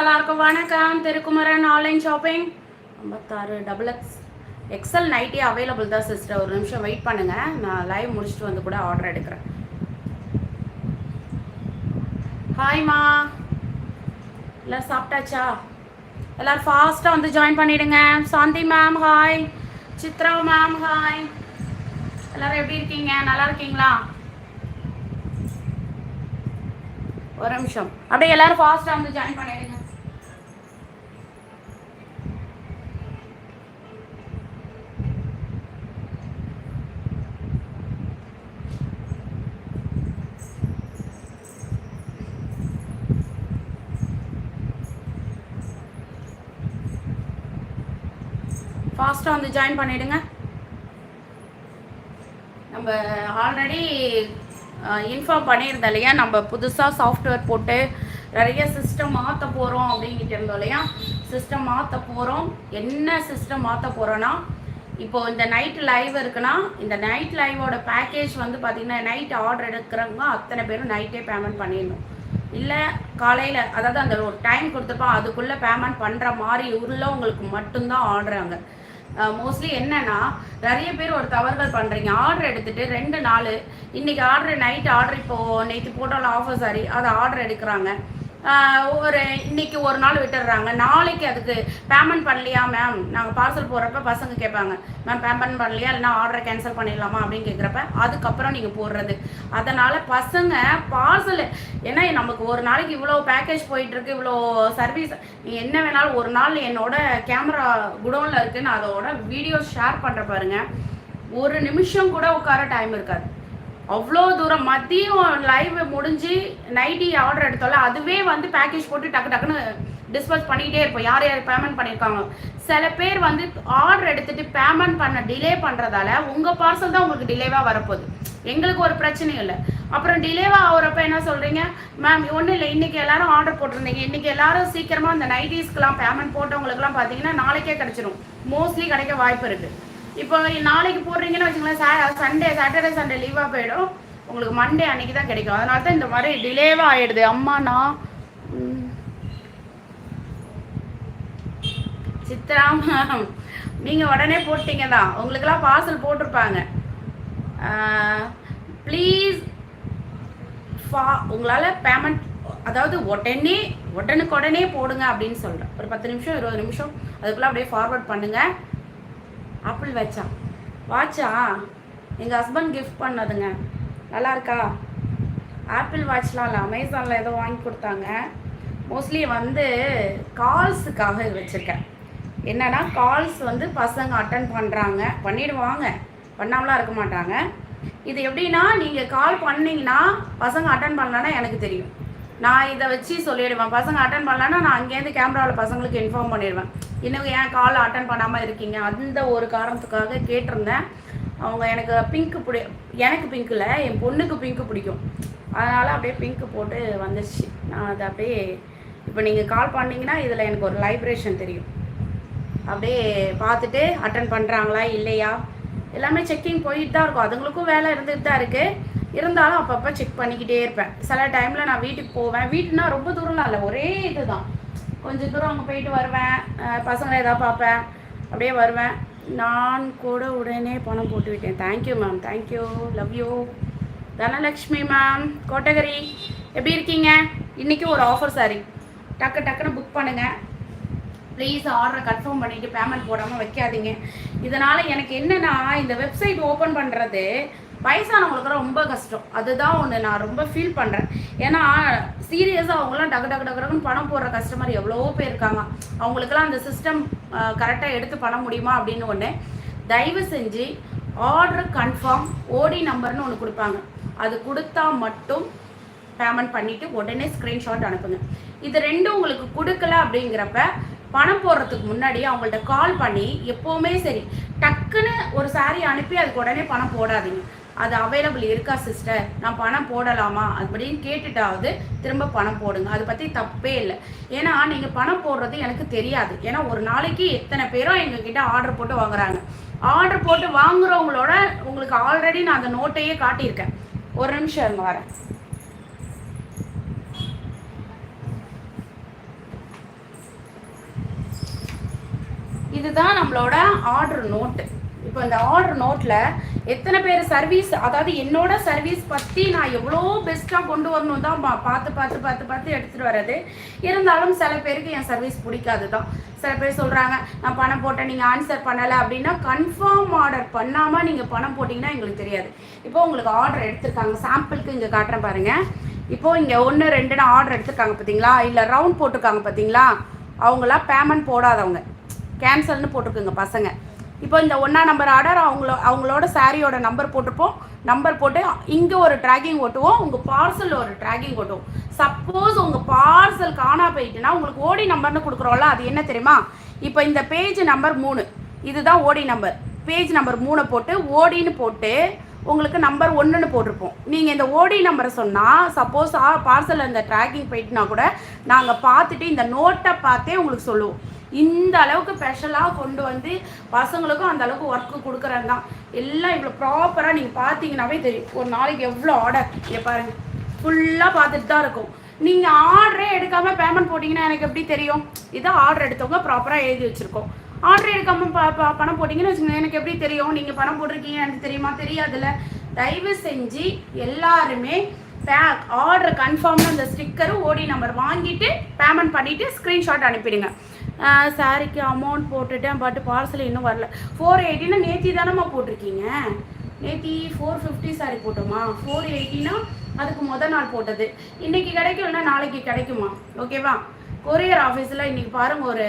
எல்லாருக்கும் வணக்கம். Thirukumaran online shopping ஐம்பத்தாறு double X XL nighty available தான் சிஸ்டர் ஒரு நிமிஷம் வெயிட் பண்ணுங்க. நான் லைவ் முடிச்சுட்டு வந்து கூட ஆர்டர் எடுக்கிறேன். ஹாய்மா எல்லாம் சாப்பிட்டாச்சா? எல்லாரும் ஃபாஸ்ட்டாக வந்து ஜாயின் பண்ணிடுங்க. Shanti ma'am hi Chitra ma'am hi எல்லாரும் எப்படி இருக்கீங்க? நல்லா இருக்கீங்களா? ஒரு நிமிஷம். அப்படியே எல்லாரும் ஃபாஸ்ட்டாக வந்து ஜாயின் பண்ணிடுங்க. ஃபாஸ்ட்டாக வந்து ஜாயின் பண்ணிவிடுங்க நம்ம ஆல்ரெடி இன்ஃபார்ம் பண்ணியிருந்தோம் இல்லையா? நம்ம புதுசாக சாஃப்ட்வேர் போட்டு நிறைய சிஸ்டம் மாற்ற போகிறோம் அப்படிங்கிட்டு இருந்தோம் இல்லையா? சிஸ்டம் மாற்ற போகிறோம் என்ன சிஸ்டம் மாற்ற போகிறோன்னா இப்போ இந்த நைட் லைவ் இருக்குன்னா இந்த நைட் லைவோட பேக்கேஜ் வந்து பார்த்திங்கன்னா நைட் ஆர்டர் எடுக்கிறவங்க அத்தனை பேரும் நைட்டே பேமெண்ட் பண்ணிடணும். இல்லை காலையில் அதாவது அந்த ஒரு டைம் கொடுத்துருப்பா அதுக்குள்ளே பேமெண்ட் பண்ணுற மாதிரி உள்ளவங்களுக்கு மட்டும்தான் ஆர்டர் அங்கே. மோஸ்ட்லி என்னன்னா நிறைய பேர் ஒரு தவறுகள் பண்ணுறீங்க ஆர்டர் எடுத்துட்டு ரெண்டு நாள் இன்னைக்கு ஆர்டர் நைட் ஆர்டர் இப்போ நேற்று போட்டாலும் ஆஃபர் சாரி அதை ஆர்டர் எடுக்கிறாங்க. ஒரு இன்னைக்கு ஒரு நாள் விட்டுடுறாங்க. நாளைக்கு அதுக்கு பேமெண்ட் பண்ணலையா மேம் நாங்கள் பார்சல் போடுறப்ப பசங்க கேட்பாங்க மேம் பேமெண்ட் பண்ணலையா? இல்லைனா ஆர்டரை கேன்சல் பண்ணிடலாமா? அப்படின்னு கேட்குறப்ப அதுக்கப்புறம் நீங்கள் போடுறது. அதனால் பசங்க பார்சல் ஏன்னா நமக்கு ஒரு நாளைக்கு இவ்வளோ பேக்கேஜ் போயிட்டுருக்கு இவ்வளோ சர்வீஸ் நீங்கள் என்ன வேணாலும் ஒரு நாள் என்னோட கேமரா குடோனில் இருக்குது நான் அதோட வீடியோ ஷேர் பண்ணுற பாருங்க. ஒரு நிமிஷம் கூட உட்கார டைம் இருக்காது. அவ்வளோ தூரம் மதியம் லைவ் முடிஞ்சு நைட்டி ஆர்டர் எடுத்தோம்ல அதுவே வந்து பேக்கேஜ் போட்டு டக்கு டக்குன்னு டிஸ்போஸ் பண்ணிக்கிட்டே இருப்போம். யார் யார் பேமெண்ட் பண்ணியிருக்காங்க சில பேர் வந்து ஆர்டர் எடுத்துட்டு பேமெண்ட் பண்ண டிலே பண்ணுறதால உங்கள் பார்சல் தான் உங்களுக்கு டிலேவாக வரப்போகுது. எங்களுக்கு ஒரு பிரச்சனையும் இல்லை. அப்புறம் டிலேவாக ஆகிறப்ப என்ன சொல்கிறீங்க மேம் ஒன்றும் இல்லை. இன்றைக்கி எல்லாரும் ஆர்டர் போட்டிருந்தீங்க. இன்றைக்கி எல்லாரும் சீக்கிரமாக அந்த நைட்டிஸ்க்கெலாம் பேமெண்ட் போட்டவங்களுக்குலாம் பார்த்தீங்கன்னா நாளைக்கே கிடச்சிரும். மோஸ்ட்லி கிடைக்க வாய்ப்பு இருக்குது இப்போ நாளைக்கு போடுறீங்கன்னு வச்சுங்களேன் சண்டே சாட்டர்டே சண்டே லீவாக போயிடும். உங்களுக்கு மண்டே அன்னைக்கு தான் கிடைக்கும். அதனால தான் இந்த மாதிரி டிலேவாக ஆயிடுது. அம்மா நான் ம். சித்ரா நீங்கள் உடனே போட்டீங்க தான். உங்களுக்கெல்லாம் பார்சல் போட்டிருப்பாங்க. ப்ளீஸ் ஃபா உங்களால் பேமெண்ட் அதாவது உடனே உடனுக்கு உடனே போடுங்க அப்படின்னு சொல்கிறேன் ஒரு பத்து நிமிஷம் இருபது நிமிஷம் அதுக்குள்ளே அப்படியே ஃபார்வர்ட் பண்ணுங்கள் ஆப்பிள் வாட்சா வாட்சா எங்கள் ஹஸ்பண்ட் கிஃப்ட் பண்ணதுங்க. நல்லா இருக்கா ஆப்பிள் வாட்ச்லாம் இல்லை அமேசானில் ஏதோ வாங்கி கொடுத்தாங்க. மோஸ்ட்லி வந்து கால்ஸுக்காக வச்சுருக்கேன். என்னன்னா கால்ஸ் வந்து பசங்க அட்டன் பண்ணுறாங்க பண்ணிடுவாங்க. பண்ணாமலாம் இருக்க மாட்டாங்க. இது எப்படின்னா நீங்கள் கால் பண்ணிங்கன்னா பசங்க அட்டன் பண்ணலன்னா எனக்கு தெரியும். நான் இதை வச்சு சொல்லிடுவேன். பசங்க அட்டன் பண்ணலன்னா நான் அங்கேருந்து கேமராவில் பசங்களுக்கு இன்ஃபார்ம் பண்ணிடுவேன். இன்னும் ஏன் கால் அட்டன் பண்ணாமல் இருக்கீங்க? அந்த ஒரு காரணத்துக்காக கேட்டிருந்தேன். அவங்க எனக்கு பிங்க்கு பிடி எனக்கு பிங்க் இல்லை என் பொண்ணுக்கு பிங்க்கு பிடிக்கும். அதனால் அப்படியே பிங்க்கு போட்டு வந்துச்சு நான் அதை அப்படியே இப்போ நீங்கள் கால் பண்ணிங்கன்னா இதில் எனக்கு ஒரு லைப்ரேஷன் தெரியும். அப்படியே பார்த்துட்டு அட்டன் பண்ணுறாங்களா இல்லையா? எல்லாமே செக்கிங் போயிட்டு தான் இருக்கும். அதுங்களுக்கும் வேலை இருந்துகிட்டு தான் இருக்குது இருந்தாலும் அப்பப்போ செக் பண்ணிக்கிட்டே இருப்பேன். சில டைமில் நான் வீட்டுக்கு போவேன். வீட்டுனா ரொம்ப தூரம்லாம் இல்லை. ஒரே இதுதான். கொஞ்சம் தூரம் அங்கே போயிட்டு வருவேன். பசங்களை ஏதாவது பார்ப்பேன். அப்படியே வருவேன். நான் கூட உடனே பணம் போட்டு விட்டேன். Thank you ma'am thank you love you Dhanalakshmi ma'am Kotagiri எப்படி இருக்கீங்க? இன்றைக்கி ஒரு ஆஃபர் சாரி டக்கு டக்குன்னு புக் பண்ணுங்கள் ப்ளீஸ் ஆர்டரை கன்ஃபார்ம் பண்ணிவிட்டு பேமெண்ட் போடாமல் வைக்காதீங்க. இதனால் எனக்கு என்னென்னா இந்த வெப்சைட் ஓப்பன் பண்ணுறது வயசானவங்களுக்கு ரொம்ப கஷ்டம். அதுதான் ஒன்று நான் ரொம்ப ஃபீல் பண்ணுறேன் ஏன்னா சீரியஸாக அவங்களாம் டக்கு டக்கு டக்கு டக்குன்னு பணம் போடுற கஸ்டமர் எவ்வளோ பேர் இருக்காங்க. அவங்களுக்குலாம் அந்த சிஸ்டம் கரெக்டாக எடுத்து பண்ண முடியுமா அப்படின்னு ஒன்று தயவு செஞ்சு ஆர்டர் கன்ஃபார்ம் ஓடி நம்பர்னு ஒன்று கொடுப்பாங்க. அது கொடுத்தா மட்டும் பேமெண்ட் பண்ணிவிட்டு உடனே ஸ்க்ரீன்ஷாட் அனுப்புங்க. இது ரெண்டும் உங்களுக்கு கொடுக்கல அப்படிங்கிறப்ப பணம் போடுறதுக்கு முன்னாடி அவங்கள்ட்ட கால் பண்ணி எப்போவுமே சரி டக்குன்னு ஒரு சாரி அனுப்பி அதுக்கு உடனே பணம் போடாதீங்க. அது அவைலபிள் இருக்கா சிஸ்டர் நான் பணம் போடலாமா? அப்படின்னு கேட்டுட்டாவது திரும்ப பணம் போடுங்க. அதை பற்றி தப்பே இல்லை. ஏன்னா நீங்கள் பணம் போடுறது எனக்கு தெரியாது. ஏன்னா ஒரு நாளைக்கு எத்தனை பேரும் எங்ககிட்ட ஆர்டர் போட்டு வாங்குறாங்க. ஆர்டர் போட்டு வாங்குறவங்களோட உங்களுக்கு ஆல்ரெடி நான் அந்த நோட்டையே காட்டியிருக்கேன். ஒரு நிமிஷம் இருங்க வரேன். இதுதான் நம்மளோட ஆர்டர் நோட்டு இப்போ இந்த ஆர்டர் நோட்டில் எத்தனை பேர் சர்வீஸ் அதாவது என்னோட சர்வீஸ் பற்றி நான் எவ்வளோ பெஸ்ட்டாக கொண்டு வரணும் தான் பா- பார்த்து பார்த்து பார்த்து பார்த்து எடுத்துகிட்டு வர்றது. இருந்தாலும் சில பேருக்கு என் சர்வீஸ் பிடிக்காது தான். சில பேர் சொல்கிறாங்க நான் பணம் போட்டேன் நீங்கள் ஆன்சர் பண்ணலை அப்படின்னா கன்ஃபார்ம் ஆர்டர் பண்ணாமல் நீங்கள் பணம் போட்டிங்கன்னா எங்களுக்கு தெரியாது. இப்போ உங்களுக்கு ஆர்டர் எடுத்திருக்காங்க. சாம்பிளுக்கு இங்கே காட்டுறேன் பாருங்கள் இப்போ இங்கே ஒன்று ரெண்டுன்னு ஆர்டர் எடுத்திருக்காங்க பார்த்தீங்களா இல்லை ரவுண்ட் போட்டிருக்காங்க பார்த்தீங்களா அவங்களாம் பேமெண்ட் போடாதவங்க. கேன்சல்னு போட்டிருக்குங்க பசங்க. இப்போ இந்த ஒன்றா நம்பர் ஆர்டர் அவங்கள அவங்களோட சாரியோட நம்பர் போட்டிருப்போம். நம்பர் போட்டு இங்கே ஒரு ட்ராக்கிங் ஓட்டுவோம் உங்கள் பார்சல் ஒரு ட்ராக்கிங் ஓட்டுவோம் சப்போஸ் உங்கள் பார்சல் காணா போயிட்டுனா உங்களுக்கு ஓடி நம்பர்னு கொடுக்குறோம்ல அது என்ன தெரியுமா? இப்போ இந்த பேஜ் நம்பர் மூணு. இதுதான் ஓடி நம்பர் பேஜ் நம்பர் மூணை போட்டு ஓடின்னு போட்டு உங்களுக்கு நம்பர் ஒன்றுன்னு போட்டிருப்போம். நீங்கள் இந்த ஓடி நம்பரை சொன்னால் சப்போஸ் பார்சல் இந்த ட்ராக்கிங் போயிட்டுனா கூட நாங்கள் பார்த்துட்டு இந்த நோட்டை பார்த்தே உங்களுக்கு சொல்லுவோம். இந்த அளவுக்கு ஸ்பெஷலாக கொண்டு வந்து பசங்களுக்கும் அந்த அளவுக்கு ஒர்க்கு கொடுக்குறது தான் எல்லாம் இவ்வளோ ப்ராப்பராக நீங்கள் பார்த்தீங்கன்னாவே தெரியும். ஒரு நாளைக்கு எவ்வளோ ஆர்டர் இங்கே பாருங்க. ஃபுல்லாக பார்த்துட்டு தான் இருக்கும். நீங்கள் ஆர்டரே எடுக்காமல் பேமெண்ட் போட்டிங்கன்னா எனக்கு எப்படி தெரியும்? இதான் ஆர்டர் எடுத்தவங்க ப்ராப்பராக எழுதி வச்சுருக்கோம். ஆர்டர் எடுக்காமல் ப பணம் போட்டிங்கன்னு வச்சுக்கோங்க எனக்கு எப்படி தெரியும்? நீங்கள் பணம் போட்டிருக்கீங்க எனக்கு தெரியுமா? தெரியாதுல்ல. தயவு செஞ்சு எல்லாருமே பேக் ஆர்டர் கன்ஃபார்ம்னு அந்த ஸ்டிக்கரும் ஓடி நம்பர் வாங்கிட்டு பேமெண்ட் பண்ணிவிட்டு ஸ்க்ரீன்ஷாட் அனுப்பிடுங்க. சாரிக்கு அமௌண்ட் போட்டுட்டேன் பட் பார்சல் இன்னும் வரல. ஃபோர் எயிட்டினா நேத்தி தானம்மா போட்டிருக்கீங்க? நேத்தி ஃபோர் ஃபிஃப்டி சாரி போட்டோமா? ஃபோர் எயிட்டினா அதுக்கு முத நாள் போட்டது. இன்னைக்கு கிடைக்கலன்னா நாளைக்கு கிடைக்குமா? ஓகேவா கொரியர் ஆஃபீஸில் இன்னைக்கு பாருங்க ஒரு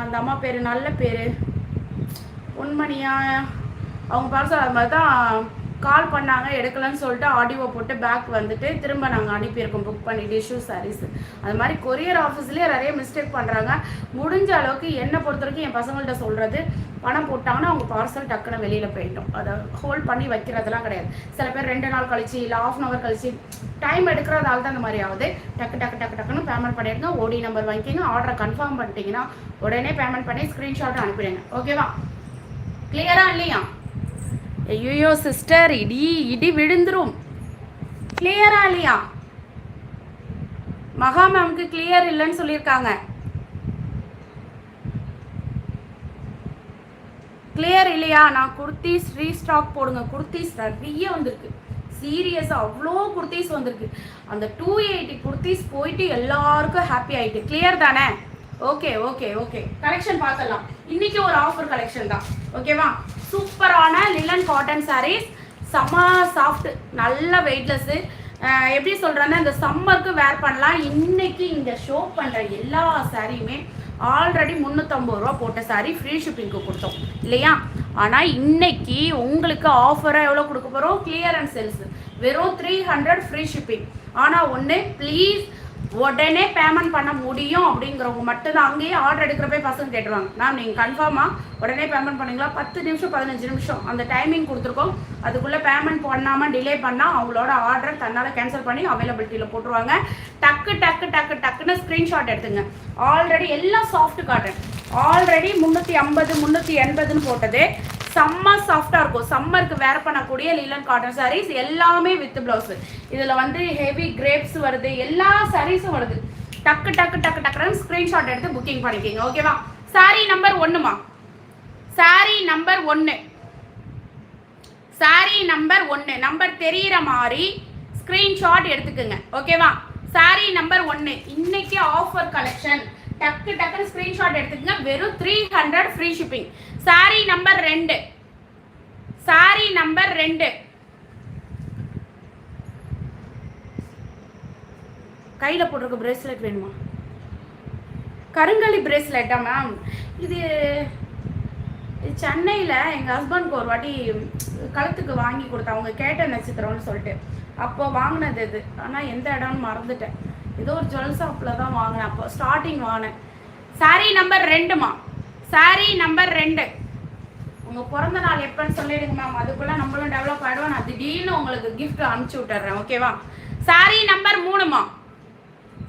அந்த அம்மா பேர் நல்ல பேர். பொன்மணியா அவங்க பார்சல் அது மாதிரி தான் கால் பண்ணாங்க எடுக்கலன்னு சொல்லிட்டு ஆடியோ போட்டு பேக் வந்துட்டு திரும்ப நாங்கள் அனுப்பியிருக்கோம் புக் பண்ணிட்டு இஷ்யூ சாரீஸ் அது மாதிரி கொரியர் ஆஃபீஸ்லேயே நிறைய மிஸ்டேக் பண்ணுறாங்க முடிஞ்ச அளவுக்கு என்னை பொறுத்த வரைக்கும் என் பசங்கள்கிட்ட சொல்கிறது பணம் போட்டாங்கன்னா அவங்க பார்சல் டக்குன்னு வெளியில் போயிட்டோம் அதை ஹோல்ட் பண்ணி வைக்கிறதெல்லாம் கிடையாது. சில பேர் ரெண்டு நாள் கழிச்சு இல்லை ஆஃப் அன் ஹவர் கழிச்சு டைம் எடுக்கிறதால தான் அந்த மாதிரி ஆகுது. டக்கு டக்கு டக்கு டக்குன்னு பேமெண்ட் பண்ணிடுங்க ஓடி நம்பர் வாங்கிக்கிங்க ஆர்டரை கன்ஃபார்ம் பண்ணிட்டீங்கன்னா உடனே பேமெண்ட் பண்ணி ஸ்க்ரீன்ஷாட் அனுப்பிடுங்க. ஓகேவா கிளியரா இல்லையா? ஐயோ சிஸ்டர் இடி இடி விழுந்துரும். கிளியரா இல்லையா? மகா மேம்க்கு கிளியர் இல்லைன்னு சொல்லியிருக்காங்க. கிளியர் இல்லையா? நான் குர்த்திஸ் ரீஸ்டாக் போடுங்க. குர்த்திஸ் நிறைய வந்திருக்கு. சீரியஸாக அவ்வளோ குர்த்திஸ் வந்திருக்கு. அந்த டூ எயிட்டி குர்த்திஸ் போயிட்டு எல்லாருக்கும் ஹாப்பி ஆகிட்டு கிளியர் தானே? ஓகே ஓகே ஓகே கலெக்ஷன் பார்க்கலாம் இன்னைக்கு ஒரு ஆஃபர் கலெக்ஷன் தான். ஓகேவா சூப்பரான லிலன் காட்டன் சாரீஸ் செம்ம சாஃப்ட் நல்ல வெயிட்லெஸ்ஸு எப்படி சொல்கிறேன்னா இந்த சம்மருக்கு வேர் பண்ணலாம். இன்னைக்கு இங்கே ஷோ பண்ணுற எல்லா சாரியுமே ஆல்ரெடி முந்நூற்றம்பது ரூபா போட்ட சாரி ஃப்ரீ ஷிப்பிங்க்கு கொடுத்தோம். இல்லையா? ஆனால் இன்னைக்கு உங்களுக்கு ஆஃபராக எவ்வளோ கொடுக்க போகிறோம் கிளியரன்ஸ் சேல்ஸ் வெறும் த்ரீ ஹண்ட்ரட் ஃப்ரீ ஷிப்பிங் ஆனால் ஒன்று ப்ளீஸ் உடனே பேமெண்ட் பண்ண முடியும் அப்படிங்கிறவங்க மட்டும்தான். அங்கேயே ஆர்டர் எடுக்கிறப்ப பசங்க கேட்டுருவாங்க. மேம் நீங்கள் கன்ஃபார்மாக உடனே பேமெண்ட் பண்ணீங்களா பத்து நிமிஷம் பதினஞ்சு நிமிஷம். அந்த டைமிங் கொடுத்துருக்கோம். அதுக்குள்ளே பேமெண்ட் பண்ணாமல் டிலே பண்ணால் அவங்களோட ஆர்டர் தன்னால் கேன்சல் பண்ணி அவைலபிலிட்டியில் போட்டுருவாங்க. டக்கு டக்கு டக்கு டக்குன்னு ஸ்க்ரீன்ஷாட் எடுத்துங்க. ஆல்ரெடி எல்லாம் சாஃப்ட் காட்டன் ஆல்ரெடி முந்நூற்றி ஐம்பது முந்நூற்றி எண்பதுன்னு போட்டது. செம்ம சாஃப்டாக இருக்கும். சம்மருக்கு வேர் பண்ணக்கூடிய லீலன் காட்டன் சாரீஸ் எல்லாமே வித் ப்ளவுஸு இதில் வந்து ஹெவி கிரேப்ஸ் வருது. எல்லா சாரீஸும் வருது. டக்கு டக்கு டக்கு டக்குன்னு ஸ்க்ரீன்ஷாட் எடுத்து புக்கிங் பண்ணிக்கிங்க. ஓகேவா சாரி நம்பர் ஒன்றுமா சாரி நம்பர் ஒன்று சாரி நம்பர் ஒன்று நம்பர் தெரிகிற மாதிரி ஸ்க்ரீன்ஷாட் எடுத்துக்கோங்க. ஓகேவா சாரி நம்பர் ஒன்று இன்னைக்கு ஆஃபர் கலெக்ஷன் டக்கு டக்குன்னு ஸ்க்ரீன்ஷாட் எடுத்துக்கங்க. வெறும் three hundred free shipping saree number ரெண்டு. சாரி நம்பர் ரெண்டு. கையில் போட்டிருக்க பிரேஸ்லெட் வேணுமா? கருங்கலி பிரேஸ்லெட்டா மேம் இது சென்னையில் எங்கள் ஹஸ்பண்ட்க்கு ஒரு வாட்டி கழுத்துக்கு வாங்கி கொடுத்தேன் அவங்க கேட்ட நட்சத்திரம்னு சொல்லிட்டு. அப்போ வாங்கினது இது. ஆனால் எந்த இடம்னு மறந்துட்டேன். ஏதோ ஒரு ஜுவல் ஷாப்பில் தான் வாங்கினேன். அப்போ ஸ்டார்டிங் வாங்கினேன். சாரி நம்பர் ரெண்டுமா? சாரி நம்பர் ரெண்டு. உங்கள் பிறந்த நாள் எப்போன்னு சொல்லிடுங்க மேம் அதுக்குள்ளே நம்மளும் டெவலப் ஆகிடுவோம் நான் திடீர்னு உங்களுக்கு கிஃப்ட் அனுப்பிச்சி விட்டுறேன் ஓகேவா சாரி நம்பர் மூணுமா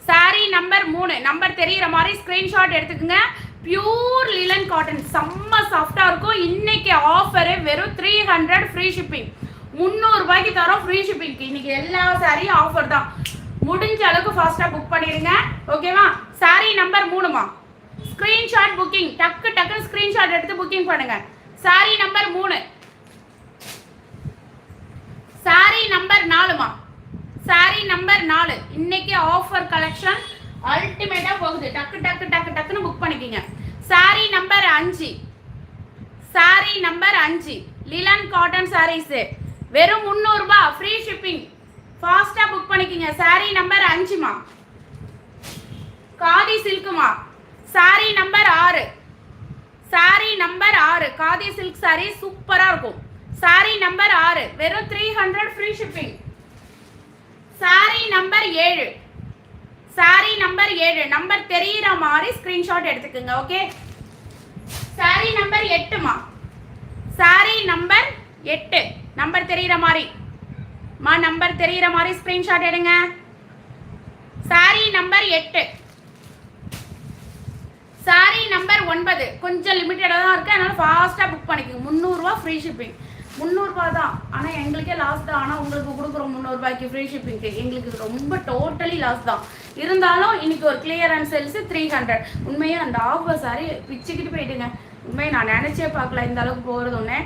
சாரி நம்பர் மூணு. நம்பர் தெரிகிற மாதிரி ஸ்க்ரீன்ஷாட் எடுத்துக்கோங்க. பியூர் லிலன் காட்டன் செம்ம சாஃப்டாக இருக்கும். இன்னைக்கு ஆஃபரு வெறும் த்ரீ ஹண்ட்ரட் ஃப்ரீ ஷிப்பிங் முந்நூறுபாய்க்கு தரோம் ஃப்ரீ ஷிப்பிங்க்கு இன்னைக்கு எல்லா சாரியும் ஆஃபர் தான். முடிஞ்ச அளவுக்கு ஃபாஸ்ட்டாக புக் பண்ணிடுங்க ஓகேவா சாரி நம்பர் மூணுமா ஸ்கிரீன்ஷாட் புக்கிங் டக்கு டக்குன்னு ஸ்கிரீன்ஷாட் எடுத்து புக்கிங் பண்ணுங்க. சாரி நம்பர் மூணு. சாரி நம்பர் நாலுமா? சாரி நம்பர் நாலு. இன்னைக்கு ஆஃபர் கலெக்ஷன் அல்டிமேட்டா போகுது. டக்கு டக்கு டக்கு டக்குன்னு புக் பண்ணிக்கிங்க. சாரி நம்பர் அஞ்சு. சாரி நம்பர் அஞ்சு. லிலன் காட்டன் சாரீஸ் வெறும் முந்நூறுபா ஃப்ரீ ஷிப்பிங் ஃபாஸ்ட்டாக புக் பண்ணிக்கிங்க. சாரி நம்பர் அஞ்சுமா? காதி சில்க்குமா சாரி நம்பர் ஆறு. சாரி நம்பர் ஆறு. காதி சில்க் சாரி சூப்பராக இருக்கும். சாரி நம்பர் ஆறு. வெறும் three hundred free shipping saree number ஏழு. சாரி நம்பர் ஏழு. நம்பர் தெரியிற மாதிரி ஸ்கிரீன்ஷாட் எடுத்துக்கோங்க ஓகே சாரி நம்பர் எட்டுமா? சாரி நம்பர் எட்டு. நம்பர் தெரியிற மாதிரி. மா நம்பர் தெரியிற மாதிரி ஸ்கிரீன்ஷாட் எடுங்க. சாரி நம்பர் எட்டு. சாரி நம்பர் ஒன்பது. கொஞ்சம் லிமிட்டடாக தான் இருக்குது அதனால் ஃபாஸ்ட்டாக புக் பண்ணிக்கோங்க. முந்நூறுரூவா ஃப்ரீ ஷிப்பிங் முந்நூறுரூவா தான். ஆனால் எங்களுக்கே லாஸ் தான். ஆனால் உங்களுக்கு கொடுக்குறோம் முந்நூறுபாய்க்கு ஃப்ரீ ஷிப்பிங்க்கு எங்களுக்கு ரொம்ப டோட்டலி லாஸ் தான். இருந்தாலும் இன்னைக்கு ஒரு கிளியரன்ஸ் சேல்ஸ் த்ரீ ஹண்ட்ரட் உண்மையாக அந்த ஆஃபர் சாரி பிச்சுக்கிட்டு போயிட்டுங்க உண்மையை நான் நினச்சே பார்க்கல. இந்த அளவுக்கு போகிறது ஒன்று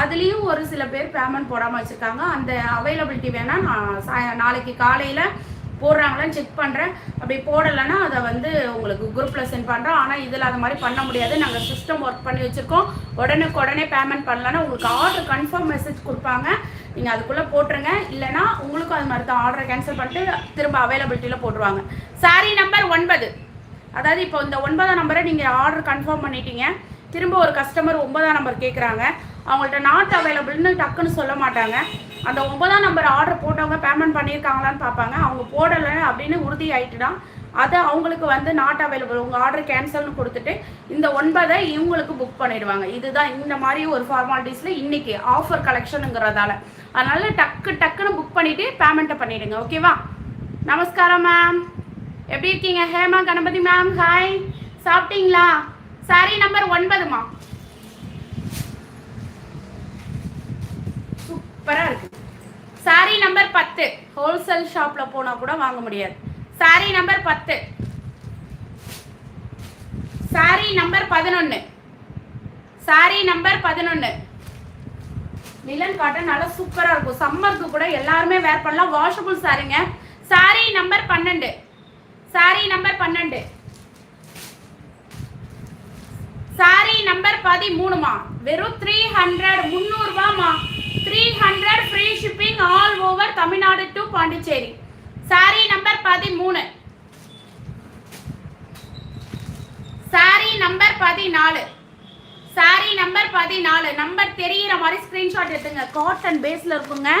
அதுலேயும் ஒரு சில பேர் பேமெண்ட் போடாமல் வச்சுருக்காங்க. அந்த அவைலபிலிட்டி வேணால் நான் சாய நாளைக்கு காலையில் போடுறாங்களான்னு செக் பண்ணுறேன் அப்படி போடலைன்னா அதை வந்து உங்களுக்கு குரூப்பில் சென்ட் பண்ணுறோம் ஆனால் இதில் அந்த மாதிரி பண்ண முடியாது. நாங்கள் சிஸ்டம் ஒர்க் பண்ணி வச்சுருக்கோம். உடனுக்கு உடனே பேமெண்ட் பண்ணலன்னா உங்களுக்கு ஆர்டர் கன்ஃபார்ம் மெசேஜ் கொடுப்பாங்க. நீங்கள் அதுக்குள்ளே போட்டுருங்க. இல்லைனா உங்களுக்கும் அது மாதிரி தான். ஆர்டரை கேன்சல் பண்ணிட்டு திரும்ப அவைலபிலிட்டியில் போட்டுருவாங்க. சாரி நம்பர் ஒன்பது. அதாவது இப்போ இந்த ஒன்பதாம் நம்பரை நீங்கள் ஆர்டர் கன்ஃபார்ம் பண்ணிட்டீங்க. திரும்ப ஒரு கஸ்டமர் ஒன்பதாம் நம்பர் கேட்குறாங்க அவங்கள்ட்ட நாட் அவைலபிள்னு டக்குன்னு சொல்ல மாட்டாங்க. அந்த ஒன்பதாம் நம்பர் ஆர்டர் போட்டவங்க பேமெண்ட் பண்ணியிருக்காங்களான்னு பார்ப்பாங்க. அவங்க போடலை அப்படின்னு உறுதி ஆயிட்டுனா அதை அவங்களுக்கு வந்து நாட் அவைலபிள் உங்கள் ஆர்டர் கேன்சல்னு கொடுத்துட்டு இந்த ஒன்பதை இவங்களுக்கு புக் பண்ணிடுவாங்க. இதுதான் இந்த மாதிரி ஒரு ஃபார்மாலிட்டிஸில் இன்னைக்கு ஆஃபர் கலெக்ஷனுங்கிறதால அதனால டக்கு டக்குன்னு புக் பண்ணிட்டு பேமெண்ட்டை பண்ணிடுங்க. ஓகேவா நமஸ்காரம் மேம் எப்படி இருக்கீங்க? ஹேமா கணபதி மேம் ஹாய் சாப்பிட்டீங்களா? சாரி நம்பர் ஒன்பதுமா சூப்பரா இருக்கு சாரி நம்பர் பத்து. ஹோல்சேல் ஷாப்ல போனா கூட வாங்க முடியாது. சாரி நம்பர் பத்து. சாரி நம்பர் பதினொன்னு. சாரி நம்பர் பதினொன்னு. நிலன் காட்டன் நல்லா சூப்பரா இருக்கும். சம்மருக்கு கூட எல்லாருமே வேர் பண்ணலாம். வாஷபிள் சாரிங்க சாரி நம்பர் பன்னெண்டு. சாரி நம்பர் பன்னெண்டு. சாரி நம்பர் பதிமூணுமா? வெறும் three hundred முந்நூறுபாமா three hundred free shipping all over Tamil Nadu to Pondicherry saree number பதிமூணு. சாரி நம்பர் பதினாலு. சாரி நம்பர் பதினாலு. நம்பர் தெரிகிற மாதிரி ஸ்க்ரீன்ஷாட் எடுத்துங்க. காட்டன் பேஸில் இருக்குங்க.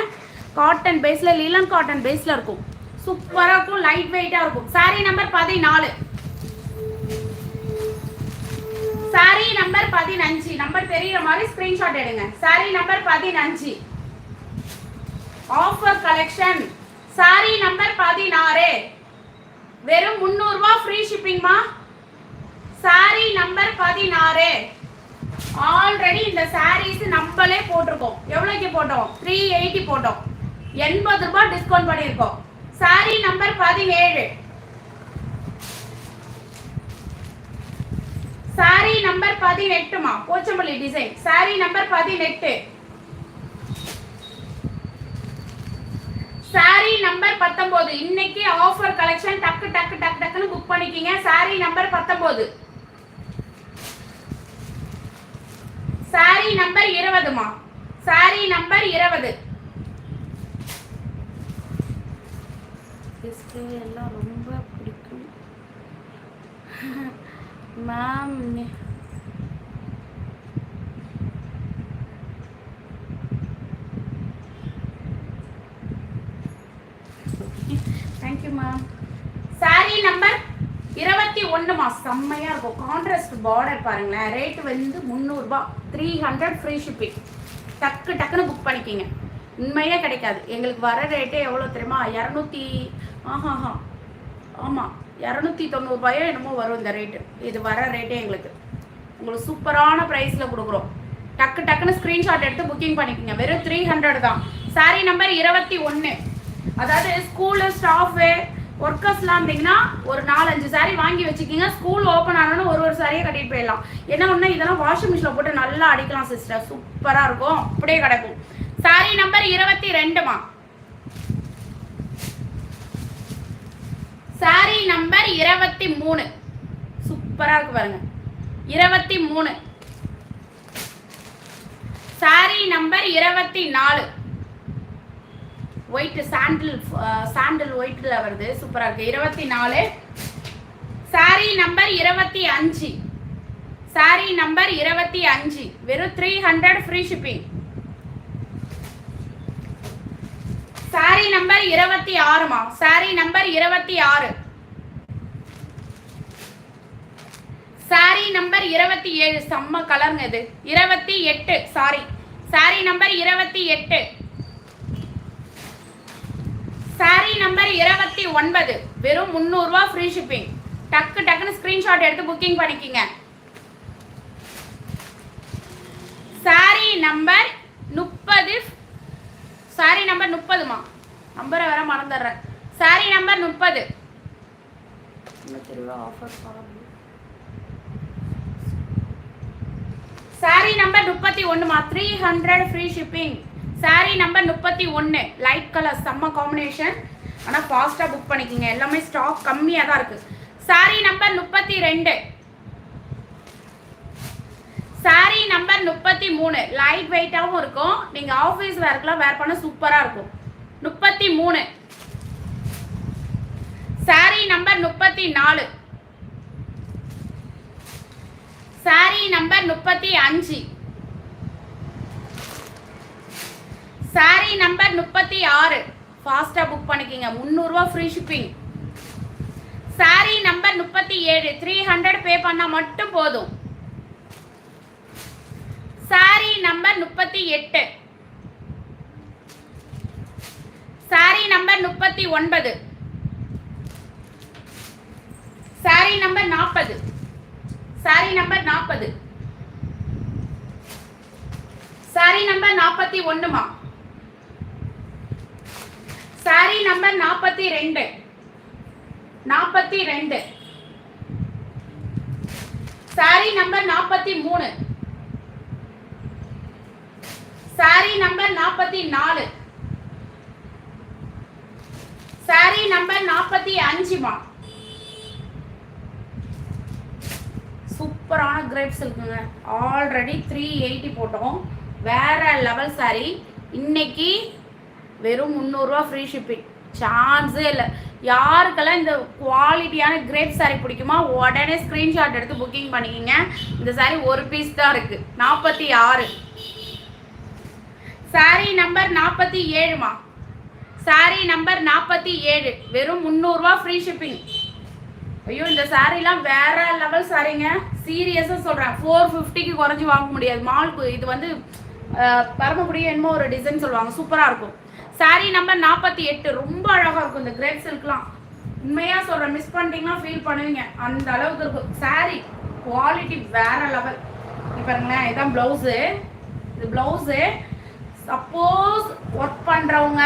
காட்டன் பேஸில் லீலன் காட்டன் பேஸில் இருக்கும். சூப்பராக இருக்கும் லைட் வெயிட்டாக இருக்கும். சாரி நம்பர் பதினாலு. சாரி நம்பர் பதினஞ்சு. நம்பர் தெரியுற மாதிரி ஸ்கிரீன்ஷாட் எடுங்க. சாரி நம்பர் பதினஞ்சு. ஆஃபர் கலெக்ஷன் சாரி நம்பர் பதினாறு. வெறும் முந்நூறுரூவா ஃப்ரீ ஷிப்பிங்மா சாரி நம்பர் பதினாறு. ஆல்ரெடி இந்த சாரீஸ் நம்மளே போட்டிருக்கோம். எவ்வளோக்கு போட்டோம்? த்ரீ எயிட்டி போட்டோம். எண்பது ரூபாய் டிஸ்கவுண்ட் பண்ணியிருக்கோம். சாரி நம்பர் பதினேழு. சாரி நம்பர் பதினெட்டுமா போச்சம்பள்ளி டிசைன் சாரி நம்பர் பதினெட்டு. சாரி நம்பர் பத்தொன்பது இன்னைக்கு ஆஃபர் கலெக்ஷன் டக்கு டக்கு டக்கு டக்குன்னு புக் பண்ணிக்கிங்க. சாரி நம்பர் பத்தொன்பது சாரி நம்பர் இருபதுமா சாரி நம்பர் இருபது. எல்லாம் ரொம்ப பிடிக்கும். Ma'am thank you ma'am saree number இருபத்தி ஒன்றுமா செம்மையாக இருக்கும். கான்ட்ராஸ்ட் பார்டர் பாருங்களேன். ரேட்டு வந்து முந்நூறுபா. த்ரீ ஹண்ட்ரட் ஃப்ரீ ஷிப்பிங் டக்கு டக்குன்னு புக் பண்ணிக்கிங்க. உண்மையே கிடைக்காது. எங்களுக்கு வர ரேட்டே எவ்வளோ தெரியுமா? இரநூத்தி ஆஹாஹா. ஆமாம் இரநூத்தி தொண்ணூறுபாயோ என்னமோ வரும் இந்த ரேட்டு இது வர ரேட்டே எங்களுக்கு. உங்களுக்கு சூப்பரான ப்ரைஸில் கொடுக்குறோம். டக்கு டக்குன்னு ஸ்க்ரீன்ஷாட் எடுத்து புக்கிங் பண்ணிக்கோங்க. வெறும் த்ரீ ஹண்ட்ரட் தான். சாரி நம்பர் இருபத்தி ஒன்று அதாவது ஸ்கூலு ஸ்டாஃபு ஒர்க்கர்ஸ்லாம் இருந்தீங்கன்னா ஒரு நாலஞ்சு saree வாங்கி வச்சுக்கிங்க. ஸ்கூல் ஓப்பன் ஆனோன்னு ஒரு ஒரு சாரியை கட்டிட்டு போயிடலாம். என்ன ஒன்று இதெல்லாம் வாஷிங் மிஷினில் போட்டு நல்லா அடிக்கலாம் சிஸ்டர் சூப்பராக இருக்கும். அப்படியே கிடக்கும். Saree நம்பர் இருபத்தி ரெண்டுமா? சாரி நம்பர் இருபத்தி மூணு. சூப்பராக இருக்கு பாருங்க. இருபத்தி மூணு. சாரி நம்பர் இருபத்தி நாலு. ஒயிட் சாண்டில் சாண்டில் ஒயிட்டில் வருது. சூப்பராக இருக்கு. இருபத்தி நாலு. சாரி நம்பர் இருபத்தி அஞ்சு. சாரி நம்பர் இருபத்தி அஞ்சு. வெறும் three hundred free shipping saree number இருபத்தி ஆறுமா சாரி நம்பர் இருபத்தி ஆறு. சாரி நம்பர் இருபத்தி ஏழு. செம்ம கலருங்க இது. இருபத்தி எட்டு சாரி சாரி நம்பர் இருபத்தி எட்டு. சாரி நம்பர் இருபத்தி ஒன்பது. வெறும் முந்நூறுரூவா ஃப்ரீ ஷிப்பிங் டக்கு டக்குன்னு ஸ்க்ரீன்ஷாட் எடுத்து புக்கிங் பண்ணிக்கிங்க. சாரி நம்பர் முப்பது saree நம்பர் முப்பதுமா நம்பரை வேற மறந்துடுறேன். Saree நம்பர் முப்பது. ஆஃபர் சாரி நம்பர் முப்பத்தி ஒன்றுமா three hundred free shipping saree number முப்பத்தி ஒன்று லைட் கலர் செம்ம காம்பினேஷன் ஆனால் ஃபாஸ்ட்டாக புக் பண்ணிக்கோங்க. எல்லாமே ஸ்டாக் கம்மியாக தான் இருக்குது சாரி நம்பர் முப்பத்தி ரெண்டு. சாரி நம்பர் முப்பத்தி மூணு. லைட் வெயிட்டாகவும் இருக்கும். நீங்கள் ஆஃபீஸ் வேர்க்கெலாம் வேர் பண்ண சூப்பராக இருக்கும். முப்பத்தி மூணு. சாரி நம்பர் முப்பத்தி நாலு. சாரி நம்பர் முப்பத்தி அஞ்சு. சாரி நம்பர் முப்பத்தி ஆறு. ஃபாஸ்ட்டாக புக் பண்ணிக்கிங்க. முந்நூறுரூவா ஃப்ரீ ஷிப்பிங் சாரி நம்பர் முப்பத்தி ஏழு. த்ரீ ஹண்ட்ரட் பே பண்ணால் மட்டும் போதும். சாரி நம்பர் முப்பத்தி எட்டு. சாரி நம்பர் முப்பத்தி ஒன்பது. சாரி நம்பர் நாற்பது. சாரி நம்பர் நாற்பது. சாரி நம்பர் நாற்பத்தி ஒன்றுமா சாரி நம்பர் நாற்பத்தி ரெண்டு. நாற்பத்தி ரெண்டு. சாரி நம்பர் நாற்பத்தி மூணு. சாரி நம்பர் நாற்பத்தி நாலு. சாரி நம்பர் நாற்பத்தி அஞ்சுமா சூப்பரான கிரேப்ஸ் இருக்குங்க. ஆல்ரெடி த்ரீ எயிட்டி போட்டோம். வேற லெவல் சாரி இன்னைக்கு வெறும் முந்நூறுரூவா ஃப்ரீ ஷிப்பிங் சான்ஸே இல்லை. யாருக்கெல்லாம் இந்த குவாலிட்டியான கிரேப் சாரி பிடிக்குமா உடனே ஸ்க்ரீன்ஷாட் எடுத்து புக்கிங் பண்ணிக்கிங்க. இந்த சாரி ஒரு பீஸ் தான் இருக்குது நாற்பத்தி ஆறு. சாரி நம்பர் நாற்பத்தி ஏழுமா சாரி நம்பர் நாற்பத்தி ஏழு. வெறும் முந்நூறுரூவா ஃப்ரீ ஷிப்பிங் ஐயோ இந்த சாரீலாம் வேற லெவல் சாரீங்க சீரியஸாக சொல்கிறேன் ஃபோர் ஃபிஃப்டிக்கு குறைஞ்சி வாங்க முடியாது. மால்க்கு இது வந்து அஹ், பரமக்குடி என்னமோ ஒரு டிசைன் சொல்லுவாங்க. சூப்பராக இருக்கும். சாரீ நம்பர் நாற்பத்தி எட்டு. ரொம்ப அழகாக இருக்கும் இந்த கிரேப் சில்க்லாம் உண்மையாக சொல்கிறேன் மிஸ் பண்ணிட்டீங்கன்னா ஃபீல் பண்ணுவீங்க. அந்த அளவுக்கு இருக்கும். சாரீ குவாலிட்டி வேற லெவல் இப்போ பாருங்களேன். இதான் ப்ளவுஸு இது ப்ளவுஸு சப்போஸ் ஒர்க் பண்ணுறவங்க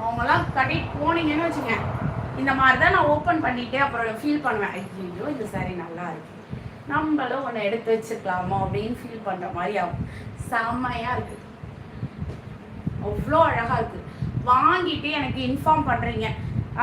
அவங்கெல்லாம் கட்டிட்டு போனீங்கன்னு வச்சுங்க. இந்த மாதிரி தான் நான் ஓப்பன் பண்ணிட்டு அப்புறம் ஃபீல் பண்ணுவேன். ஐயோ இந்த saree நல்லா இருக்கு. நம்மளும் ஒன்று எடுத்து வச்சுக்கலாமோ அப்படின்னு ஃபீல் பண்ணுற மாதிரி ஆகும். செம்மையாக இருக்குது அவ்வளோ அழகாக இருக்குது வாங்கிட்டு எனக்கு இன்ஃபார்ம் பண்ணுறீங்க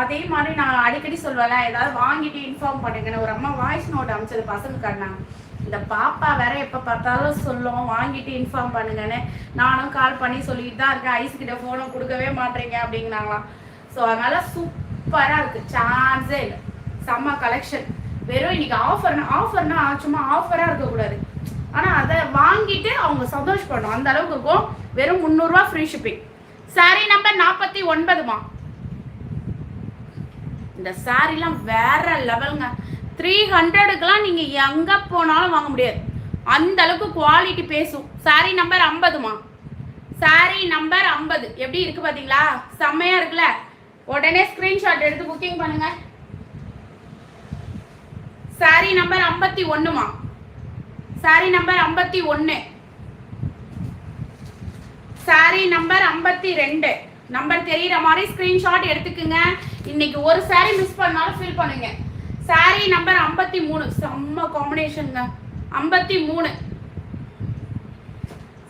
அதே மாதிரி நான் அடிக்கடி சொல்லுவேன் ஏதாவது வாங்கிட்டு இன்ஃபார்ம் பண்ணுங்கன்னு. ஒரு அம்மா வாய்ஸ் நோட் அமைச்சது பசங்க காட்டினாங்க இந்த பாப்பா வேற எப்போ பார்த்தாலும் சொல்லும் வாங்கிட்டு இன்ஃபார்ம் பண்ணுங்கன்னு. நானும் கால் பண்ணி சொல்லிட்டு தான் இருக்கேன். ஐஸ் கிட்ட ஃபோனை கொடுக்கவே மாட்டீங்க அப்படிங்கிறாங்களாம் ஸோ அதனால சூப்பராக இருக்கு. சான்ஸே இல்லை. செம்ம கலெக்ஷன் வெறும் இன்னைக்கு ஆஃபர்னா ஆஃபர்னா சும்மா ஆஃபராக இருக்கக்கூடாது. ஆனால் அதை வாங்கிட்டு அவங்க சந்தோஷப்படணும். அந்த அளவுக்கு இருக்கும். வெறும் முந்நூறுரூவா ஃப்ரீ ஷிப்பிங் சாரி நம்பர் நாற்பத்தி ஒன்பதுமா இந்த சாரிலாம் வேற லெவலுங்க த்ரீ ஹண்ட்ரடுக்கெலாம் நீங்கள் எங்கே போனாலும் வாங்க முடியாது. அந்த அளவுக்கு குவாலிட்டி பேசும். saree நம்பர் ஐம்பதுமா saree நம்பர் ஐம்பது. எப்படி இருக்கு பார்த்தீங்களா செம்மையாக இருக்குல்ல? உடனே ஸ்க்ரீன்ஷாட் எடுத்து புக்கிங் பண்ணுங்க. சாரி நம்பர் ஐம்பத்தி ஒன்றுமா சாரி நம்பர் ஐம்பத்தி ஒன்று சாரி நம்பர் ஐம்பத்தி ரெண்டு. நம்பர் தெரியுற மாதிரி ஸ்க்ரீன்ஷாட் எடுத்துக்குங்க. இன்னைக்கு ஒரு சாரி மிஸ் பண்ணாலும் ஃபீல் பண்ணுங்க. சாரி நம்பர் ஐம்பத்தி மூணு. செம்ம காம்பினேஷனுங்க ஐம்பத்தி மூணு.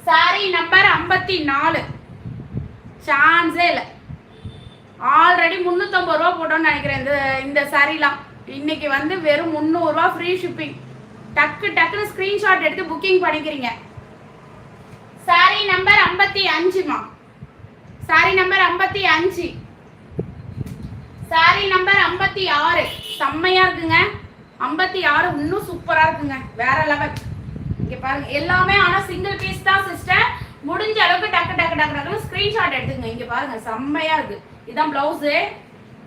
சாரி நம்பர் ஐம்பத்தி நாலு. சான்ஸே இல்லை. ஆல்ரெடி முந்நூற்றம்பது ரூபா போட்டோன்னு நினைக்கிறேன். இந்த இந்த சாரிலாம் இன்னைக்கு வந்து வெறும் முந்நூறுரூவா ஃப்ரீ ஷிப்பிங் டக்கு டக்குன்னு ஸ்க்ரீன்ஷாட் எடுத்து புக்கிங் பண்ணிக்கிறீங்க. சாரி நம்பர் ஐம்பத்தி அஞ்சுமா? சாரி நம்பர் ஐம்பத்தி அஞ்சு. சாரி நம்பர் ஐம்பத்தி ஆறு. செம்மையா இருக்குங்க. ஐம்பத்தி ஆறு இன்னும் சூப்பரா இருக்குங்க. வேற லெவல் இங்க பாருங்க. எல்லாமே ஆனா சிங்கிள் பீஸ் தான் சிஸ்டர் முடிஞ்ச அளவுக்கு டக்கு டக்கு டக்கு டக்குன்னு ஸ்கிரீன்ஷாட் எடுத்துங்க. இங்க பாருங்க. செம்மையா இருக்கு. இதுதான் பிளவுஸு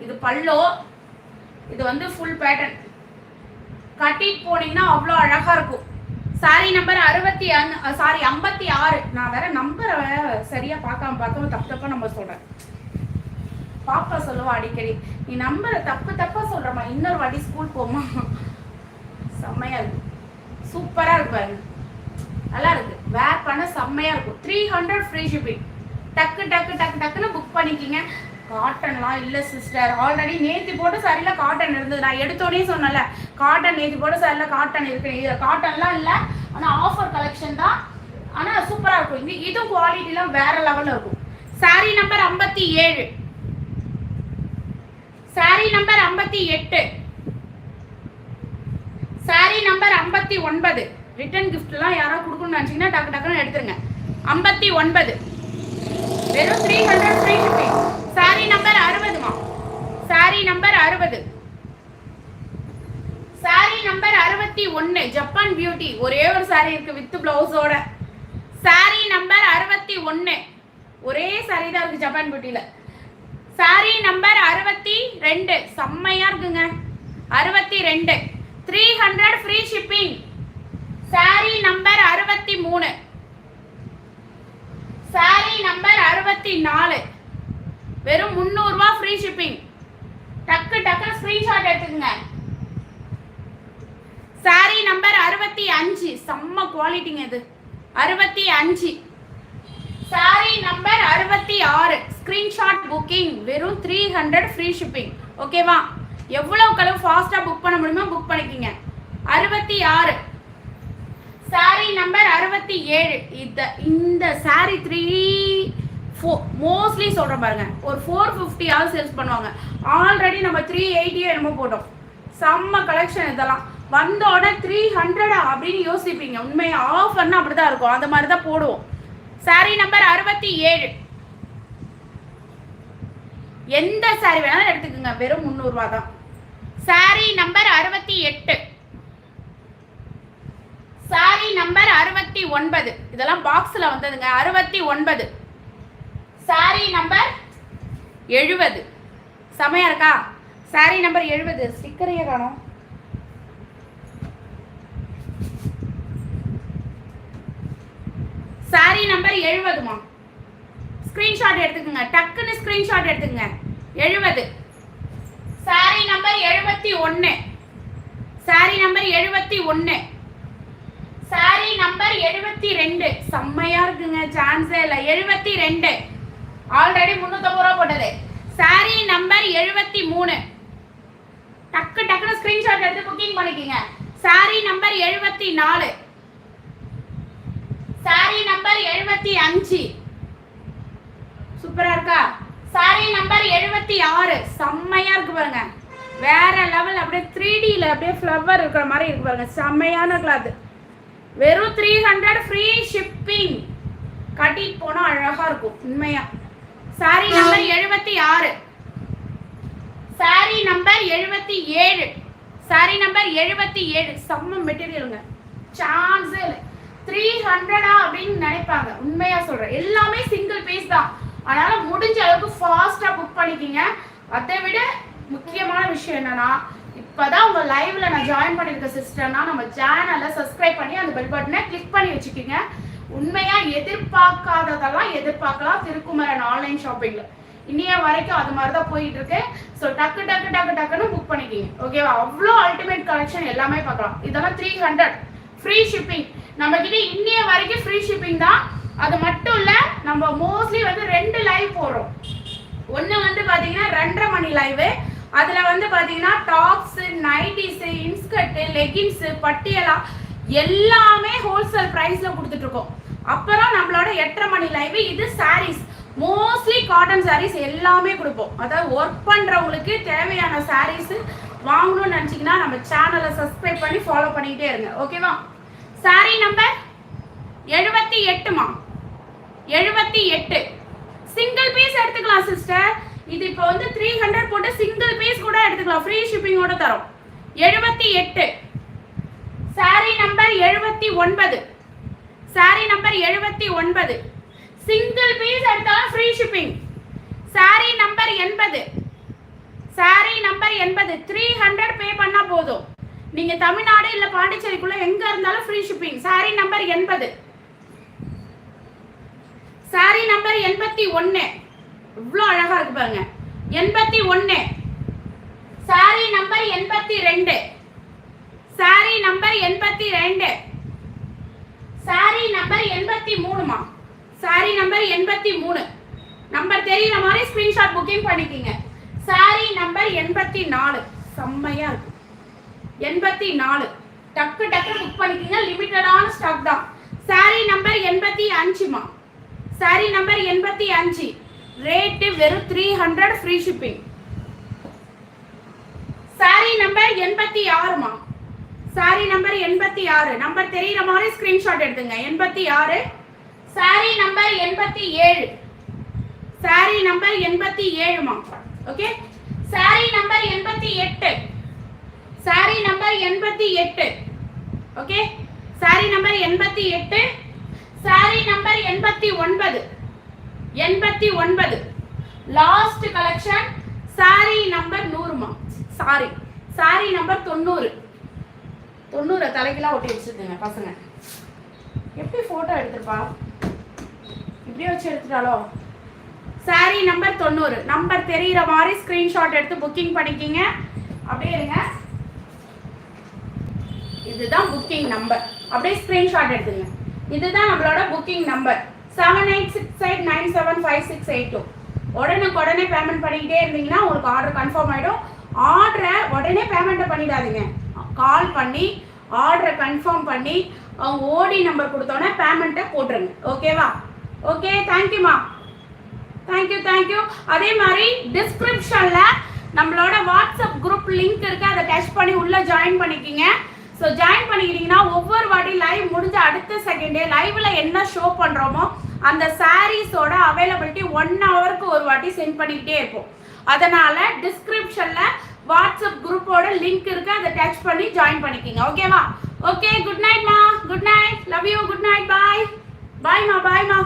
இது பல்லோ. இது வந்து ஃபுல் பேட்டர்ன் கட்டிட்டு போனீங்கன்னா அவ்வளோ அழகா இருக்கும். சாரி நம்பர் அறுபத்தி சாரி ஐம்பத்தி ஆறு. நான் வேற நம்பரை சரியா பார்க்காம பார்க்காம தப்பு தப்பா நம்ம சொல்றேன். பாப்பா சொல்லுவா அடிக்கடி நீ நம்பரை தப்பு தப்பா சொல்றமா இன்னொரு வாட்டி ஸ்கூல் போமா செம்மையா இருக்கு. சூப்பரா இருக்கு பாருங்க. நல்லா இருக்கு. வேர் பண்ண செம்மையா இருக்கும். த்ரீ ஹண்ட்ரட் ஃப்ரீ ஷிப்பிங் டக்கு டக்கு டக்கு டக்குன்னு புக் பண்ணிக்கிங்க. காட்டன்லாம் இல்லை சிஸ்டர் ஆல்ரெடி நேத்தி போட்ட சாரில காட்டன் இருந்தது. நான் எடுத்தோடனே சொன்னல காட்டன் நேத்தி போட்ட சாரில காட்டன் இருக்கு. இது காட்டன்லாம் இல்லை ஆனால் ஆஃபர் கலெக்ஷன் தான். ஆனால் சூப்பராக இருக்கும். இது இதுவும் குவாலிட்டிலாம் வேற லெவலில் இருக்கும். சாரி நம்பர் ஐம்பத்தி ஏழு. சாரி நம்பர் ஐம்பத்தி எட்டு. சாரி நம்பர் ஐம்பத்தி ஒன்பது. ரிட்டர்ன் கிஃப்ட்லாம் யாரோ கொடுக்கணும்னு நினச்சிங்கன்னா டக்கு டக்குன்னு எடுத்துருங்க. ஐம்பத்தி ஒன்பது. வெறும் three hundred free shipping saree number அறுபதுமா sorry number அறுபது. சாரி நம்பர் அறுபத்தி ஒன்று ஜப்பான் பியூட்டி ஒரே ஒரு சாரி இருக்குது வித் பிளவுஸோட சாரி நம்பர் அறுபத்தி ஒன்று ஒரே சாரி தான் இருக்குது ஜப்பான் பியூட்டியில் சாரி நம்பர் அறுபத்தி ரெண்டு. செம்மையா இருக்குங்க. அறுபத்தி ரெண்டு. Three hundred free shipping saree number அறுபத்தி மூணு. சாரி நம்பர் அறுபத்தி நாலு. வெறும் முந்நூறுரூவா ஃப்ரீ ஷிப்பிங் டக்கு டக்கு ஸ்க்ரீன்ஷாட் எடுத்துக்கங்க. சாரி நம்பர் அறுபத்தி அஞ்சு. செம்ம குவாலிட்டிங்க இது. அறுபத்தி அஞ்சு. சாரி நம்பர் அறுபத்தி ஆறு. ஸ்க்ரீன்ஷாட் புக்கிங் வெறும் த்ரீ ஹண்ட்ரட் ஃப்ரீ ஷிப்பிங் ஓகேவா எவ்வளவு ஃபாஸ்ட்டாக புக் பண்ண முடியுமோ புக் பண்ணிக்கிங்க. அறுபத்தி ஆறு. சாரி நம்பர் அறுபத்தி ஏழு. இந்த இந்த சாரி த்ரீ ஃபோ மோஸ்ட்லி சொல்கிறேன் பாருங்க. ஒரு ஃபோர் ஃபிஃப்டியாவது சேல்ஸ் பண்ணுவாங்க. ஆல்ரெடி நம்ம த்ரீ எயிட்டியோ என்னமோ போட்டோம். செம்ம கலெக்ஷன் இதெல்லாம். வந்த உடனே த்ரீ ஹண்ட்ரடா அப்படின்னு யோசிப்பீங்க. உண்மையாக ஆஃபர்னா அப்படி தான் இருக்கும். அந்த மாதிரி தான் போடுவோம். சாரி நம்பர் அறுபத்தி ஏழு. எந்த சாரி வேணாலும் எடுத்துக்கோங்க. வெறும் முந்நூறுரூவா தான் சாரி நம்பர் அறுபத்தி எட்டு. சாரி நம்பர் அறுபத்தி ஒன்பது. இதெல்லாம் பாக்ஸில் வந்ததுங்க. அறுபத்தி ஒன்பது. சாரி நம்பர் எழுபது. செமையா இருக்கா? சாரி நம்பர் எழுபது. ஸ்டிக்கரையே காணும். Sorry number எழுபதுமா? ஸ்கிரீன்ஷாட் எடுத்துக்கோங்க. டக்குன்னு ஸ்கிரீன்ஷாட் எடுத்துக்கங்க. எழுபது. சாரி நம்பர் எழுபத்தி ஒன்று சாரி நம்பர் எழுபத்தி ஒன்று சாரி நம்பர் எழுபத்தி ரெண்டு. செம்மையா இருக்குங்க சான்ஸே இல்லை எழுபத்தி ரெண்டு. ஆல்ரெடி முந்நூற்றம்பது ரூபா போட்டது. சாரி நம்பர் எழுபத்தி மூணு. டக்கு டக்குன்னு ஸ்கிரீன்ஷாட் எடுத்து புக்கிங் பண்ணிக்கோங்க. சாரி நம்பர் எழுபத்தி நாலு. சாரி நம்பர் எழுபத்தி அஞ்சு. சூப்பரா இருக்கா? சாரி நம்பர் எழுபத்தி ஆறு. செம்மையா இருக்கு பாருங்க. வேற லெவல் அப்படியே த்ரீ டியில் அப்படியே ஃப்ளவர் இருக்கிற மாதிரி இருக்கு பாருங்க. செம்மையான கிளாத் வெறும் த்ரீ ஹண்ட்ரட் ஃப்ரீ ஷிப்பிங் கட்டிட்டு போனா அழகா இருக்கும். உண்மையா. சாரி நம்பர் எழுபத்தி ஆறு. சாரி நம்பர் எழுபத்தி ஏழு. சாரி நம்பர் எழுபத்தி ஏழு. செம்ம மெட்டீரியலுங்க சான்ஸே இல்லை. த்ரீ ஹண்ட்ரடா அப்படின்னு நினைப்பாங்க. உண்மையா சொல்றேன். எல்லாமே சிங்கிள் பீஸ் தான். அதனால முடிஞ்ச அளவுக்கு ஃபாஸ்டா புக் பண்ணிக்கிங்க. அதை விட முக்கியமான விஷயம் என்னன்னா இப்பதான் உங்க லைவ்ல நான் ஜாயின் பண்ணிருக்க சிஸ்டர்னா நம்ம சேனலை சப்ஸ்கிரைப் பண்ணி அந்த பெல் பட்டனை கிளிக் பண்ணி வச்சுக்கோங்க. உண்மையா எதிர்பார்க்காததெல்லாம் எதிர்பார்க்கலாம் திருக்குமரன் ஆன்லைன் ஷாப்பிங்ல இன்னைய வரைக்கும் அது மாதிரி தான் போயிட்டு இருக்கு ஸோ டக்கு டக்கு டக்கு டக்குன்னு புக் பண்ணிக்கிங்க. ஓகேவா அவ்வளோ அல்டிமேட் கலெக்ஷன் எல்லாமே பார்க்கலாம். இதெல்லாம் த்ரீ ஹண்ட்ரட் ஃப்ரீ ஷிப்பிங் நம்ம கிட்ட இன்னைய வரைக்கும் ஃப்ரீ ஷிப்பிங் தான். அது மட்டும் இல்ல நம்ம மோஸ்ட்லி வந்து ரெண்டு லைவ் போடுறோம். ஒன்று வந்து பார்த்தீங்கன்னா ரெண்டரை மணி லைவு அதில் வந்து பார்த்தீங்கன்னா tops nighties inskirt leggings Patiala எல்லாமே ஹோல்சேல் ப்ரைஸில் கொடுத்துட்ருக்கோம் அப்புறம் நம்மளோட எட்டரை மணி லைவு இது சாரீஸ் மோஸ்ட்லி காட்டன் சாரீஸ் எல்லாமே கொடுப்போம். அதாவது ஒர்க் பண்ணுறவங்களுக்கு தேவையான சாரீஸ் வாங்கணும்னு நினச்சிங்கன்னா நம்ம சேனலை சப்ஸ்கிரைப் பண்ணி ஃபாலோ பண்ணிக்கிட்டே இருங்க. ஓகேவா சாரி நம்பர் எழுபத்தி எட்டுமா? எழுபத்தி எட்டு. சிங்கிள் பீஸ் எடுத்துக்கலாம் சிஸ்டர் இது இப்போ வந்து த்ரீ ஹண்ட்ரட் போட்டு சிங்கிள் பீஸ் கூட எடுத்துக்கலாம். ஃப்ரீ ஷிப்பிங்கோட தரோம். எழுபத்தி எட்டு. சாரி நம்பர் எழுபத்தி ஒன்பது. சாரி நம்பர் எழுபத்தி ஒன்பது. சிங்கிள் பீஸ் எடுத்தாலும் ஃப்ரீ ஷிப்பிங் சாரி நம்பர் எண்பது. சாரி நம்பர் எண்பது. த்ரீ ஹண்ட்ரட் பே பண்ணால் போதும். நீங்கள் தமிழ்நாடு இல்லை பாண்டிச்சேரிக்குள்ளே எங்கே இருந்தாலும் ஃப்ரீ ஷிப்பிங் சாரி நம்பர் எண்பது. சாரி நம்பர் எண்பத்தி ஒன்னு. இவ்வளோ அழகா இருக்கு பாருங்க. எண்பத்தி ஒன்னு. சாரி நம்பர் எண்பத்தி ரெண்டு. சாரி நம்பர் எண்பத்தி ரெண்டு. சாரி நம்பர் எண்பத்தி மூணுமா? சாரி நம்பர் எண்பத்தி மூணு. நம்பர் தெரியுற மாதிரி ஸ்கிரீன்ஷாட் புக்கிங் பண்ணிக்கிங்க. சாரி நம்பர் எண்பத்தி நாலு. செம்மையா இருக்கு. எண்பத்தி நாலு. டக்கு டக்கு புக் பண்ணிக்கிங்க. லிமிட்டடான ஸ்டாக் தான். சாரி நம்பர் எண்பத்தி அஞ்சுமா? சாரி நம்பர் எண்பத்தி அஞ்சு ரேட்டு வெறும் three hundred free shipping saree number எண்பத்தி ஆறுமா சாரி நம்பர் எண்பத்தி ஆறு நம்பர் தெரியுற மாதிரி ஸ்கிரீன்ஷாட் எடுத்துங்க. எண்பத்தி ஆறு சாரி நம்பர் எண்பத்தி ஏழு சாரி நம்பர் எண்பத்தி ஏழுமா ஓகே சாரி நம்பர் எண்பத்தி எட்டு சாரி நம்பர் எண்பத்தி எட்டு ஓகே சாரி நம்பர் எண்பத்தி எட்டு சாரி நம்பர் எண்பத்தி ஒன்பது. எண்பத்தி ஒன்பது. லாஸ்ட் கலெக்ஷன் சாரி நம்பர் நூறுமா சாரி சாரி நம்பர் தொண்ணூறு. தொண்ணூறு தலைக்கெல்லாம் ஒட்டி வச்சிருக்குங்க பசங்க. எப்படி ஃபோட்டோ எடுத்துருப்பா? இப்படியே வச்சு எடுத்துட்டாலோ சாரி நம்பர் தொண்ணூறு. நம்பர் தெரிகிற மாதிரி ஸ்க்ரீன்ஷாட் எடுத்து புக்கிங் பண்ணிக்கிங்க. அப்படியே இருங்க. இதுதான் புக்கிங் நம்பர் அப்படியே ஸ்க்ரீன்ஷாட் எடுத்துங்க. இதுதான் நம்மளோட booking number seven eight six eight nine seven five six eight two உடனுக்கு உடனே பேமெண்ட் பண்ணிக்கிட்டே இருந்தீங்கன்னா உங்களுக்கு ஆர்டர் கன்ஃபார்ம் ஆகிடும் ஆர்டரை உடனே பேமெண்ட்டை பண்ணிடாதீங்க. கால் பண்ணி ஆர்டரை கன்ஃபார்ம் பண்ணி அவங்க ஓடி நம்பர் கொடுத்தோன்னே பேமெண்ட்டை போட்டுருங்க. ஓகேவா ஓகே தேங்க்யூமா தேங்க்யூ தேங்க்யூ அதே மாதிரி டிஸ்கிரிப்ஷனில் நம்மளோட வாட்ஸ்அப் குரூப் லிங்க் இருக்கு. அதை டச் பண்ணி உள்ளே ஜாயின் பண்ணிக்கிங்க. ஸோ ஜாயின் பண்ணிக்கிட்டீங்கன்னா ஒவ்வொரு வாட்டி லைவ் முடிஞ்ச அடுத்த செகண்டே லைவ்ல என்ன ஷோ பண்ணுறோமோ அந்த சாரீஸோட அவைலபிலிட்டி ஒன் ஹவருக்கு ஒரு வாட்டி சென்ட் பண்ணிக்கிட்டே இருப்போம். அதனால டிஸ்கிரிப்ஷனில் வாட்ஸ்அப் குரூப்போட லிங்க் இருக்கு. அதை டச் பண்ணி ஜாயின் பண்ணிக்கிங்க. ஓகேவா ஓகே குட் நைட் மா. Good night love you good night bye பாய்மா பாய்மா